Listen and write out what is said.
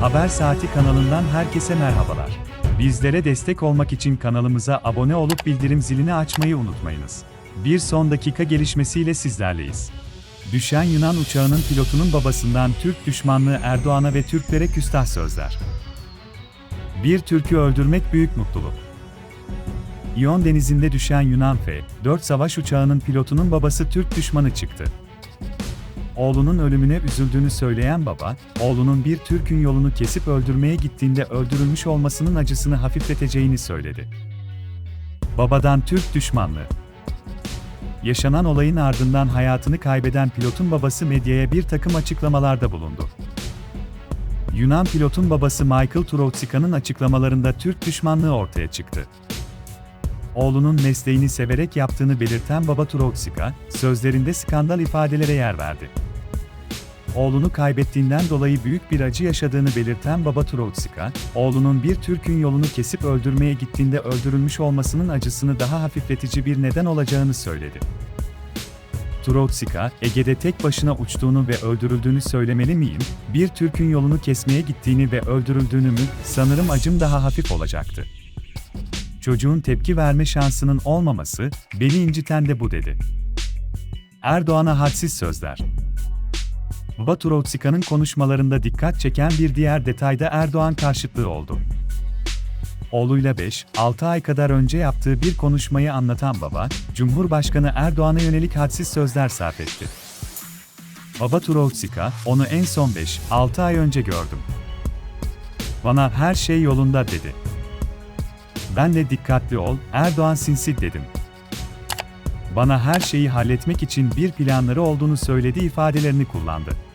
Haber Saati kanalından herkese merhabalar. Bizlere destek olmak için kanalımıza abone olup bildirim zilini açmayı unutmayınız. Bir son dakika gelişmesiyle sizlerleyiz. Düşen Yunan uçağının pilotunun babasından Türk düşmanlığı Erdoğan'a ve Türklere küstah sözler. Bir Türk'ü öldürmek büyük mutluluk. İyon denizinde düşen Yunan F-4 savaş uçağının pilotunun babası Türk düşmanı çıktı. Oğlunun ölümüne üzüldüğünü söyleyen baba, oğlunun bir Türk'ün yolunu kesip öldürmeye gittiğinde öldürülmüş olmasının acısını hafifleteceğini söyledi. Babadan Türk düşmanlığı. Yaşanan olayın ardından hayatını kaybeden pilotun babası medyaya bir takım açıklamalarda bulundu. Yunan pilotun babası Michael Troutsika'nın açıklamalarında Türk düşmanlığı ortaya çıktı. Oğlunun mesleğini severek yaptığını belirten baba Trotsika, sözlerinde skandal ifadelere yer verdi. Oğlunu kaybettiğinden dolayı büyük bir acı yaşadığını belirten baba Trotsika, oğlunun bir Türk'ün yolunu kesip öldürmeye gittiğinde öldürülmüş olmasının acısını daha hafifletici bir neden olacağını söyledi. Trotsika, Ege'de tek başına uçtuğunu ve öldürüldüğünü söylemeli miyim? Bir Türk'ün yolunu kesmeye gittiğini ve öldürüldüğünü mü? Sanırım acım daha hafif olacaktı. Çocuğun tepki verme şansının olmaması, beni inciten de bu dedi. Erdoğan'a hadsiz sözler. Baturovtsika'nın konuşmalarında dikkat çeken bir diğer detayda Erdoğan karşıtlığı oldu. Oğluyla 5-6 ay kadar önce yaptığı bir konuşmayı anlatan baba, Cumhurbaşkanı Erdoğan'a yönelik hadsiz sözler sarf etti. Baba Turovtsika, onu en son 5-6 ay önce gördüm. Bana her şey yolunda dedi. Ben de dikkatli ol, Erdoğan sinsi dedim. Bana her şeyi halletmek için bir planları olduğunu söyledi ifadelerini kullandı.